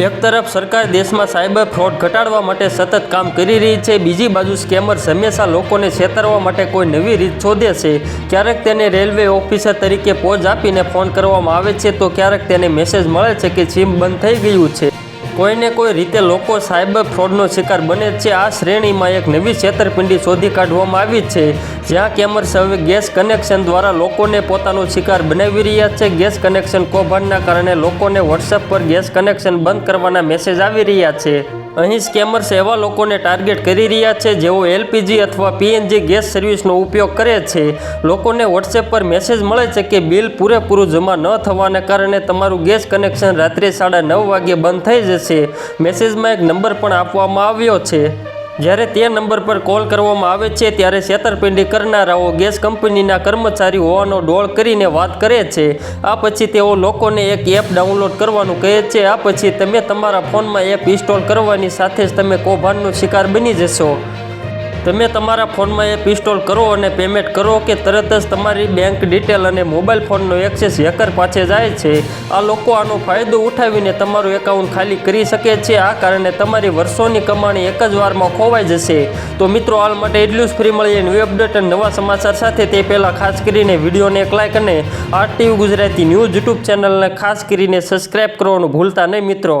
એક તરફ સરકાર દેશમાં સાયબર ફ્રોડ ઘટાડવા માટે સતત કામ કરી રહી છે, બીજી બાજુ સ્કેમર્સ હંમેશા લોકોને છેતરવા માટે કોઈ નવી રીત શોધે છે. ક્યારેક તેને રેલવે ઓફિસર તરીકે પોજ આપીને ફોન કરવામાં આવે છે, તો ક્યારેક તેને મેસેજ મળે છે કે સિમ બંધ થઈ ગયું છે. કોઈને કોઈ રીતે લોકો સાયબર ફ્રોડનો શિકાર બને છે, આ શ્રેણીમાં એક નવી છેતરપિંડી શોધી કાઢવામાં આવી છે, જ્યાં કેમર્સ હવે ગેસ કનેક્શન દ્વારા લોકોને પોતાનો શિકાર બનાવી રહ્યા છે. ગેસ કનેક્શન કૌભાંડના કારણે લોકોને વોટ્સએપ પર ગેસ કનેક્શન બંધ કરવાના મેસેજ આવી રહ્યા છે. અહીં સ્કેમર્સ એવા લોકોને ટાર્ગેટ કરી રહ્યા છે, જેઓ એલપીજી અથવા પીએનજી ગેસ સર્વિસનો ઉપયોગ કરે છે. લોકોને વોટ્સએપ પર મેસેજ મળે છે કે બિલ પૂરેપૂરું જમા ન થવાને કારણે તમારું ગેસ કનેક્શન રાત્રે સાડા નવ વાગ્યે બંધ થઈ જશે. મેસેજમાં એક નંબર પણ આપવામાં આવ્યો છે. જ્યારે તે નંબર પર કોલ કરવામાં આવે છે, ત્યારે છેતરપિંડી કરનારાઓ ગેસ કંપનીના કર્મચારી હોવાનો ડોળ કરીને વાત કરે છે. આ પછી તેઓ લોકોને એક એપ ડાઉનલોડ કરવાનું કહે છે. આ પછી તમે તમારા ફોનમાં એપ ઇન્સ્ટોલ કરવાની સાથે જ તમે કૌભાંડનો શિકાર બની જશો. તમે તમારા ફોનમાં એપ ઇન્સ્ટોલ કરો અને પેમેન્ટ કરો કે તરત જ તમારી બેંક ડિટેલ અને મોબાઈલ ફોનનો એક્સેસ હેકર પાસે જાય છે. આ લોકો આનો ફાયદો ઉઠાવીને તમારું એકાઉન્ટ ખાલી કરી શકે છે. આ કારણે તમારી વર્ષોની કમાણી એક જ વારમાં ખોવાઈ જશે. તો મિત્રો, હાલ માટે એટલું જ. ફ્રી મળીએ ન્યૂ અપડેટ અને નવા સમાચાર સાથે. તે પહેલાં ખાસ કરીને વિડીયોને એક લાઇક અને R TV Gujarati news YouTube ચેનલને ખાસ કરીને સબસ્ક્રાઈબ કરવાનું ભૂલતા નહીં મિત્રો.